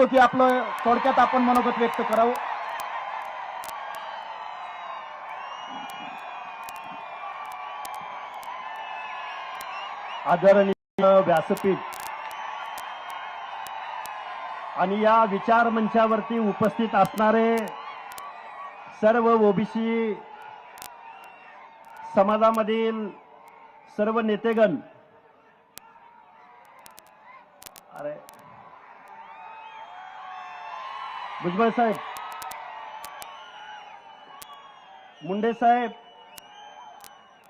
करतो की आपलं थोडक्यात आपण मनोगत व्यक्त करावं. आदरणीय व्यासपीठ. आणि या विचार मंचावरती उपस्थित असणारे सर्व ओबीसी समाजामधील सर्व नेतेगण. अरे. भुजबळ साहेब. मुंडे साहेब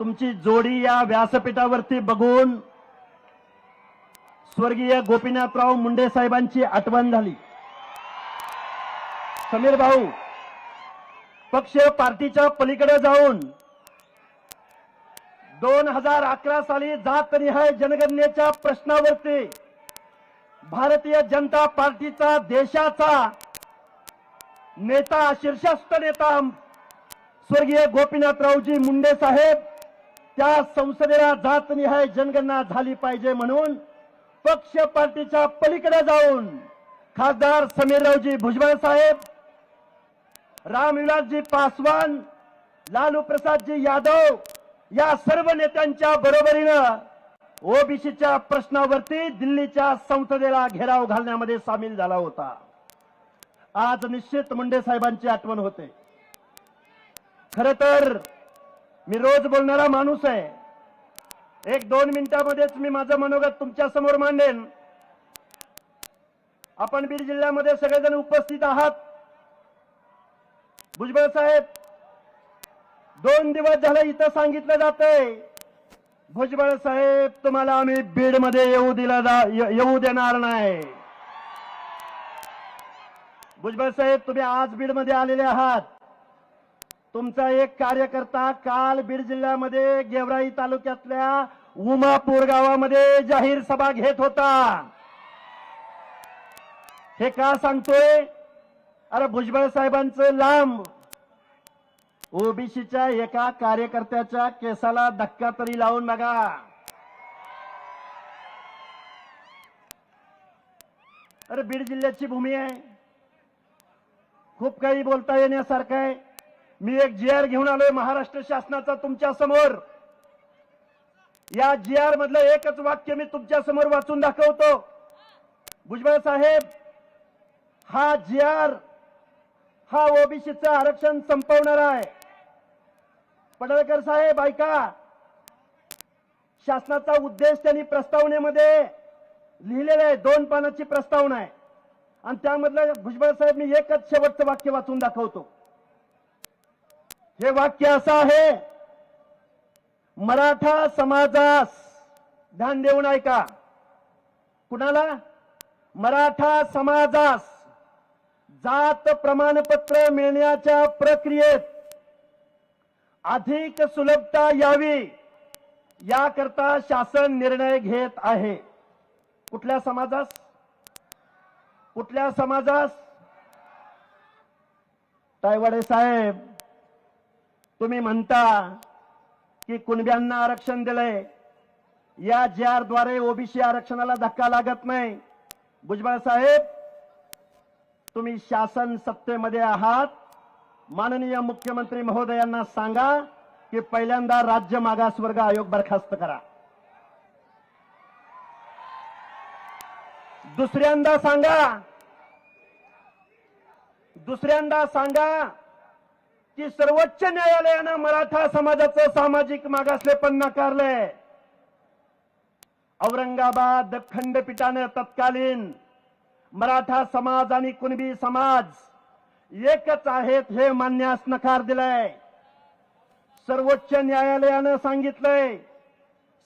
तुमची जोडी या व्यासपीठावरती बघून स्वर्गीय गोपीनाथराव मुंडे साहेबांची आठवण झाली. समीर भाऊ पक्ष पार्टीच्या पलीकडे जाऊन दोन हजार अकरा साली जातनिहाय जनगणनेच्या प्रश्नावरती भारतीय जनता पार्टीचा देशाचा नेता शीर्षस्थ नेता स्वर्गीय गोपीनाथरावजी मुंडे साहेब त्या संसदेला जातनिहाय जनगणना झाली पाहिजे म्हणून पक्ष पार्टीच्या पलीकडे जाऊन खासदार समीररावजी भुजबळ साहेब रामविलासजी पासवान लालू प्रसादजी यादव या सर्व नेत्यांच्या बरोबरीनं ओबीसीच्या प्रश्नावरती दिल्लीच्या संसदेला घेराव घालण्यामध्ये सामील झाला होता. आज निश्चित मुंडे साहेबांची आठवण होते. खर तर मी रोज बोलणारा माणूस आहे. एक दोन मिनिटांमध्येच मी माझं मनोगत तुमच्यासमोर मांडेन. आपण बीड जिल्ह्यामध्ये सगळेजण उपस्थित आहात. भुजबळ साहेब दोन दिवस झालं इथं सांगितलं जातंय. भुजबळ साहेब तुम्हाला आम्ही बीडमध्ये येऊ दिला जा येऊ देणार नाही. भुजबळ साहेब तुम्ही आज बीडमध्ये आलेले आहात. तुमचा एक कार्यकर्ता काल बीड जिल्ह्यामध्ये गेवराई तालुक्यातल्या उमापूर गावामध्ये जाहीर सभा घेत होता. हे का सांगतोय? अरे भुजबळ साहेबांचं लांब. ओबीसीच्या एका कार्यकर्त्याच्या केसाला धक्का तरी लावून बघा. अरे बीड जिल्ह्याची भूमी आहे. खूप काही बोलता येण्यासारखं आहे. मी एक जी आर घेऊन आलोय महाराष्ट्र शासनाचा तुमच्यासमोर. या जी आर मधलं एकच वाक्य मी तुमच्यासमोर वाचून दाखवतो. भुजबळ साहेब हा जी आर हा ओबीसीचं आरक्षण संपवणारा आहे. पडळकर साहेब ऐका. शासनाचा उद्देश त्यांनी प्रस्तावनेमध्ये लिहिलेला आहे दोन पानाची प्रस्तावना आहे. आणि त्यामधलं भुजबळ साहेब मी एकच शेवटचं वाक्य वाचून दाखवतो. हे वाक्य असं आहे मराठा समाजास ध्यान देऊन ऐका कुणाला? मराठा समाजास जात प्रमाणपत्र मिळण्याच्या प्रक्रियेत अधिक सुलभता यावी याकरता शासन निर्णय घेत आहे. कुठल्या समाजास? कुठल्या समाजास? तायवाडे साहेब तुम्ही म्हणता की कुणब्यांना आरक्षण दिलंय. या जे आरद्वारे ओबीसी आरक्षणाला धक्का लागत नाही. भुजबळ साहेब तुम्ही शासन सत्तेमध्ये आहात. माननीय मुख्यमंत्री महोदयांना सांगा की पहिल्यांदा राज्य मागासवर्ग आयोग बरखास्त करा. दुसऱ्यांदा सांगा. दुसऱ्यांदा सांगा की सर्वोच्च न्यायालयानं मराठा समाजाचं सामाजिक मागासलेपण नाकारलंय. औरंगाबाद खंडपीठानं तत्कालीन मराठा समाज आणि कुणबी समाज एकच आहेत हे मान्यास नकार दिलाय. सर्वोच्च न्यायालयानं सांगितलंय.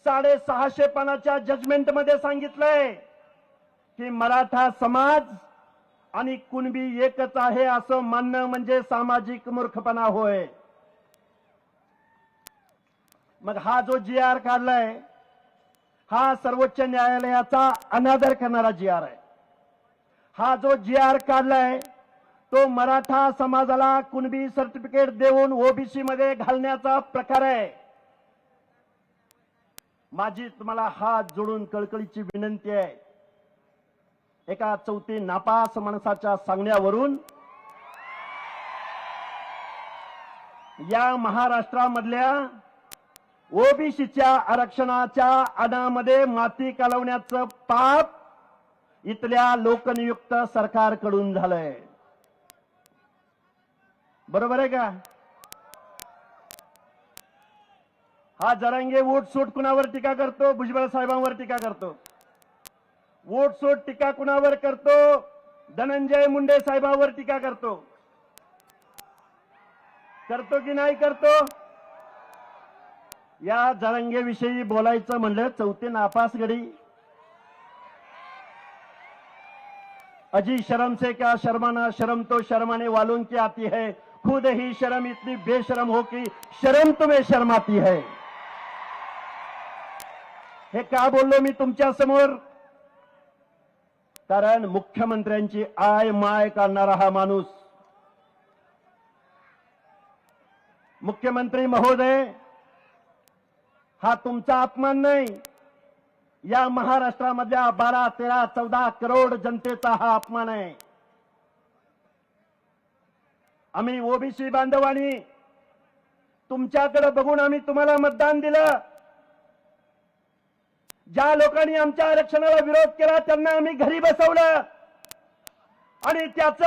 साडेसहाशे पानाच्या जजमेंटमध्ये सांगितलंय. की मराठा समाज आणि कुणबी एकच आहे असं मानणं म्हणजे सामाजिक मूर्खपणा होय. मग हा जो जी आर काढलाय हा सर्वोच्च न्यायालयाचा अनादर करणारा जी आर आहे. हा जो जी आर काढलाय तो मराठा समाजाला कुणबी सर्टिफिकेट देऊन ओबीसी मध्ये घालण्याचा प्रकार आहे. माझी तुम्हाला हात जोडून कळकळीची विनंती आहे. एका चौथी नापास माणसाच्या सांगण्यावरून या महाराष्ट्रामधल्या ओबीसीच्या आरक्षणाच्या अनामध्ये माती कालवण्याचं पाप इथल्या लोकनियुक्त सरकारकडून झालंय. बरोबर आहे का? हा जरांगे वोट सूट कुणावर टीका करतो भुजबळ साहेबांवर टीका करतो. सूट टीका कुणावर करतो? धनंजय मुंडे साहेबांवर टीका करतो. करतो की नाही करतो? या जरंगेविषयी बोलायचं म्हणलं चौथे नापास गडी अजी शर्म से क्या शर्माना शर्म तो शर्माने वालों की आती है। खुद ही शर्म इतनी बेशरम हो की शर्म तुम्हें शर्माती है। हे का बोललो मी तुमच्यासमोर? कारण मुख्यमंत्र्यांची आय माय करणारा हा माणूस. मुख्यमंत्री महोदय हा तुमचा अपमान नाही. या महाराष्ट्रामधल्या बारा तेरा चौदा करोड जनतेचा हा अपमान आहे. आम्ही ओबीसी बांधवानी तुमच्याकडे बघून आम्ही तुम्हाला मतदान दिलं. ज्या लोकांनी आमच्या आरक्षणाला विरोध केला त्यांना आम्ही घरी बसवलं. आणि त्याच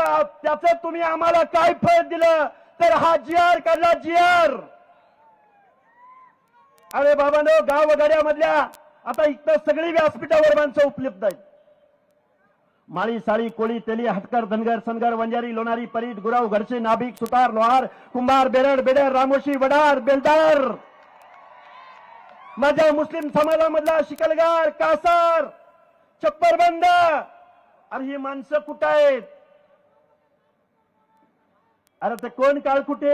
त्याच तुम्ही आम्हाला काय फळ दिलं? तर हा जीआर काढला जीआर अरे बाबांनो गाव वगैरेमधल्या आता इथं सगळी व्यासपीठावर माणसं उपलब्ध आहेत. माळी साळी कोळी तेली हटकर धनगर सनगर वंजारी लोणारी परीट गुराव घरचे नाभिक सुतार लोहार कुंभार बेरड बेडर रामोशी वडार बेलदार. माझ्या मुस्लिम समाजामधला शिकलगार कासार छप्परबंद अरे ही माणसं कुठं आहेत? अरे ते कोण काळ कुठे?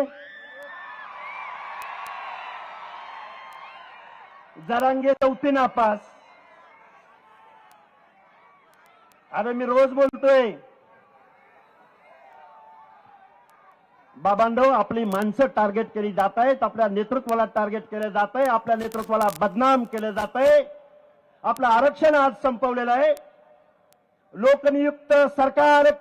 जरांगे चौथी नापास. अरे मी रोज बोलतोय. बाबांधव आपली माणसं टार्गेट केली जात आहेत आपल्या नेतृत्वाला टार्गेट केलं जात आहे आपल्या नेतृत्वाला बदनाम केलं जात आहे. आपलं आरक्षण आज संपवलेलं आहे. लोकनियुक्त सरकार